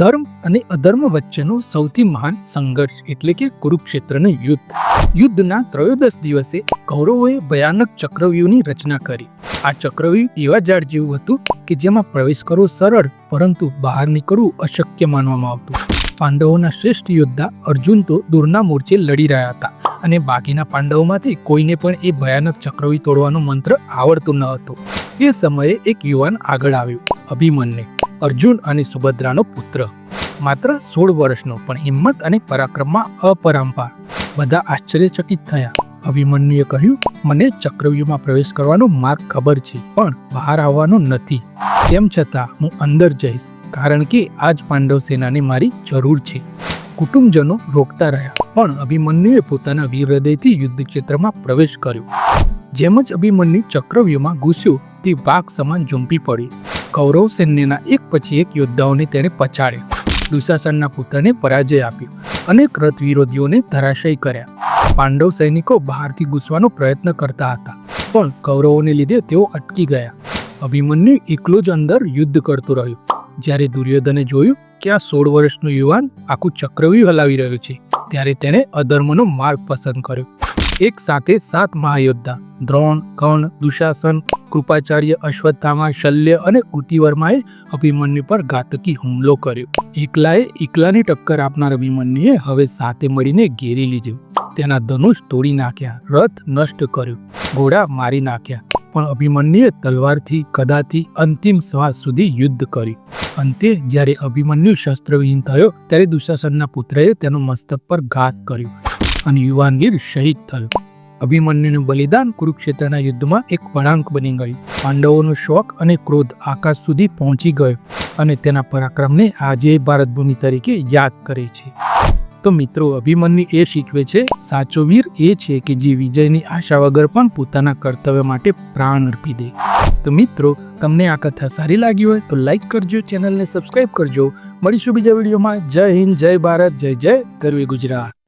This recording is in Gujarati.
ધર્મ અને અધર્મ વચ્ચેનો સૌથી મહાન સંઘર્ષ એટલે કે કુરુક્ષેત્રનું યુદ્ધ. યુદ્ધના ત્રયોદશ દિવસે કૌરવોએ ભયાનક ચક્રવ્યૂહની રચના કરી. આ ચક્રવ્યૂહ એવા ઝાડ જેવું હતું કે જેમાં પ્રવેશ કરવો સરળ, પરંતુ બહાર નીકળવું અશક્ય માનવામાં આવતું. પાંડવોના શ્રેષ્ઠ યોદ્ધા અર્જુન તો દૂરના મોરચે લડી રહ્યા હતા અને બાકીના પાંડવોમાંથી કોઈને પણ એ ભયાનક ચક્રવ્યૂહ તોડવાનો મંત્ર આવડતું ન હતો. એ સમયે એક યુવાન આગળ આવ્યો, અભિમન્યુ. અર્જુન અને સુભદ્રાનો પુત્ર. માત્ર સોળ વર્ષનો, પણ હિંમત અને પરાક્રમમાં અપરંપાર. બધા આશ્ચર્યચકિત થયા. અભિમન્યુએ કહ્યું, મને ચક્રવ્યૂહમાં પ્રવેશ કરવાનો માર્ગ ખબર છે, પણ બહાર આવવાનો નથી. તેમ છતાં, હું અંદર જઈશ, કારણ કે આજ પાંડવ સેનાને મારી જરૂર છે. કુટુંબજનો રોકતા રહ્યા, પણ અભિમન્યુએ પોતાના વીર હૃદયથી યુદ્ધ ક્ષેત્રમાં પ્રવેશ કર્યો. જેમ જ અભિમન્યુ ચક્રવ્યૂહમાં ઘૂસ્યો, તે વાઘ સમાન ઝૂંપી પડી કૌરવ સૈન્યના એક પછી એક યોદ્ધાઓને તેણે પછાડ્યા. દુશાસનના પુત્રને પરાજય આપ્યો. અનેક રથ વિરોધીઓને ધરાશયી કર્યા. પાંડવ સૈનિકો બહારથી ઘૂસવાનો પ્રયત્ન કરતા હતા. પણ કૌરવોને લીધે તેઓ અટકી ગયા. અભિમન્યુ એકલો જ અંદર યુદ્ધ કરતો રહ્યો. જ્યારે દુર્યોધને જોયું કે આ સોળ વર્ષનો યુવાન આખું ચક્રવ્યૂહ હલાવી રહ્યો છે, ત્યારે તેણે અધર્મનો માર્ગ પસંદ કર્યો. એક સાથે સાત મહાયોદ્ધા, દ્રોણ, કર્ણ, દુશાસન કૃપાચાર્ય અશ્વત્થામા શલ્ય અને કૃતિવર્માએ અભિમન્યુ પર ઘાતકી હુમલો કર્યો. એકલાએ એકલાની ટક્કર આપનાર અભિમન્યુએ હવે સાથે મળીને ઘેરી લીધું. તેના ધનુષ તોડી નાખ્યા, રથ નષ્ટ કર્યો, ઘોડા મારી નાખ્યા. પણ અભિમન્યુએ તલવારથી, કદાથી અંતિમ શ્વાસ સુધી યુદ્ધ કર્યું. અંતે જ્યારે અભિમન્યુ શસ્ત્રવિહીન થયો, ત્યારે દુશાસનના પુત્રએ તેનો મસ્તક પર ઘાત કર્યો અને યુવાનગીર શહીદ થયો. અભિમન્યુનું બલિદાન કુરુક્ષેત્રના યુદ્ધમાં એક વળાંક બની ગયું. પાંડવોનો શોખ અને ક્રોધ આકાશ સુધી પહોંચી ગયો અને તેના પરાક્રમને આજે ભારત ભૂમિ તરીકે યાદ કરે છે. તો મિત્રો, અભિમન્યુ એ શીખવે છે, સાચો વીર એ છે કે જે વિજયની આશા વગર પણ પોતાના કર્તવ્ય માટે પ્રાણ અર્પી દે. તો મિત્રો, તમને આ કથા સારી લાગી હોય તો લાઈક કરજો, ચેનલને સબસ્ક્રાઈબ કરજો. મળીશું બીજા વિડીયોમાં. જય હિન્દ, જય ભારત, જય જય ગરવી ગુજરાત.